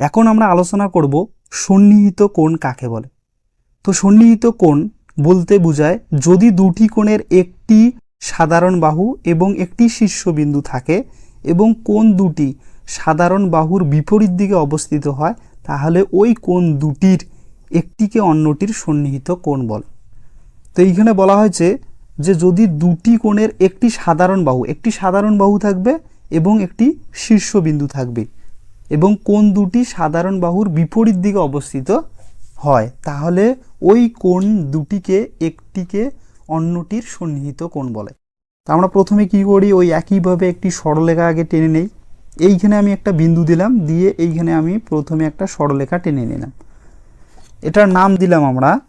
এখন আমরা আলোচনা করব সন্নিহিত কোণ কাকে বলে। তো সন্নিহিত কোণ বলতে বোঝায় যদি দুটি কোণের একটি সাধারণ বাহু এবং একটি শীর্ষবিন্দু থাকে এবং কোণ দুটি সাধারণ বাহুর বিপরীত দিকে অবস্থিত হয়, তাহলে ওই কোণ দুটির একটিকে অন্যটির সন্নিহিত কোণ বলে। তো এইখানে বলা হয়েছে যে যদি দুটি কোণের একটি সাধারণ বাহু, একটি সাধারণ বাহু থাকবে এবং একটি শীর্ষবিন্দু থাকবে। এবং কোন দুটি সাধারণ বাহুর বিপরীত দিকে অবস্থিত হয়। তাহলে ওই কোণ দুটিকে একটিকে অন্যটির সন্নিহিত কোণ বলে। তা আমরা প্রথমে কি করি? ওই একইভাবে একটি সরলরেখা আগে টেনে নেই। এইখানে আমি একটা বিন্দু দিলাম, দিয়ে এইখানে আমি প্রথমে একটা সরলরেখা টেনে নিলাম। এটার নাম দিলাম আমরা,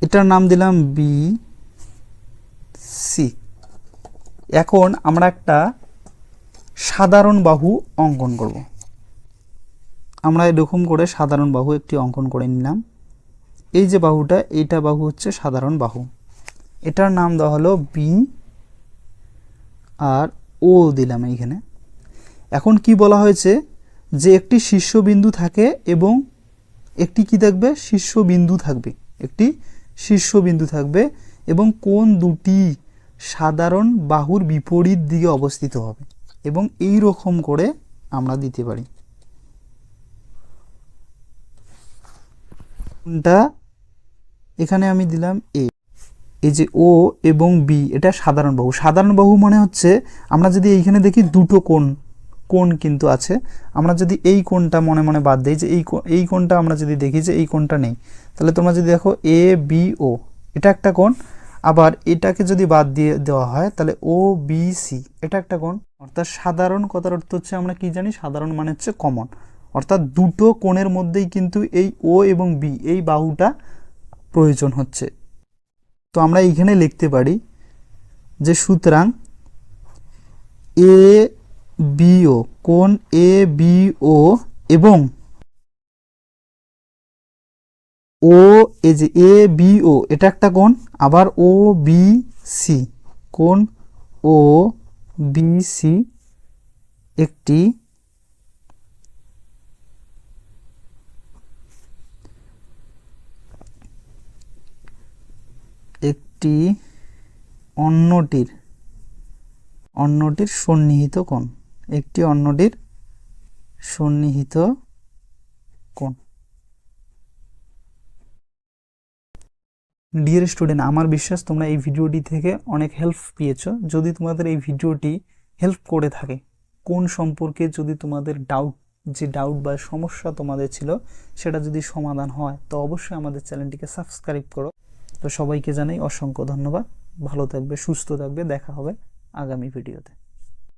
এটার নাম দিলাম বি সি। এখন আমরা একটা সাধারণ বাহু অঙ্কন করব। আমরা এরকম করে সাধারণ বাহু একটি অঙ্কন করে নিলাম। এই যে বাহুটা, এইটা বাহু হচ্ছে সাধারণ বাহু। এটার নাম দেওয়া হলো বি আর ও দিলাম এইখানে। এখন কি বলা হয়েছে? যে একটি শীর্ষবিন্দু থাকে এবং একটি কি থাকবে? শীর্ষবিন্দু থাকবে। একটি শীর্ষবিন্দু থাকবে এবং কোন দুটি সাধারণ বাহুর বিপরীত দিকে অবস্থিত হবে। এবং এই রকম করে আমরা দিতে পারি। কোনটা? এখানে আমি দিলাম এ এই যে ও এবং বি এটা সাধারণ বাহু। সাধারণ বাহু মানে হচ্ছে আমরা যদি এইখানে দেখি দুটো কোণ কোণ কিন্তু আছে। আমরা যদি এই কোণটা মনে মনে বাদ দিই যে এই এই কোণটা আমরা যদি দেখি যে এই কোণটা নেই, তাহলে তোমরা যদি দেখো এ বি ও এটা একটা কোণ। আবার এটাকে যদি বাদ দিয়ে দেওয়া হয়, তাহলে ও বি সি এটা একটা কোণ। অর্থাৎ সাধারণ কথার অর্থ হচ্ছে আমরা কি জানি? সাধারণ মানে হচ্ছে কমন অর্থাৎ দুটো কোণের মধ্যেই কিন্তু এই ও এবং বি এই বাহুটা প্রয়োজন হচ্ছে। তো আমরা এইখানে লিখতে পারি যে সুতরাং এ বিও কোন এ বিও এবং ও এ যে এ বি ও এটা একটা কোণ, আবার ও বি সি কোন ও বি সি একটি একটি অন্যটির অন্যটির সন্নিহিত কোণ একটি অন্যটির সন্নিহিত কোণ। ডিয়ার স্টুডেন্ট আমার বিশ্বাস তোমরা এই ভিডিওটি থেকে অনেক হেল্প পেয়েছ। যদি তোমাদের এই ভিডিওটি হেল্প করে থাকে, কোন সম্পর্কে যদি তোমাদের ডাউট যে ডাউট বা সমস্যা তোমাদের ছিল, সেটা যদি সমাধান হয়, তো অবশ্যই আমাদের চ্যানেলটিকে সাবস্ক্রাইব করো। তো সবাইকে জানাই অসংখ্য ধন্যবাদ। ভালো থাকবে, সুস্থ থাকবে। দেখা হবে আগামী ভিডিওতে।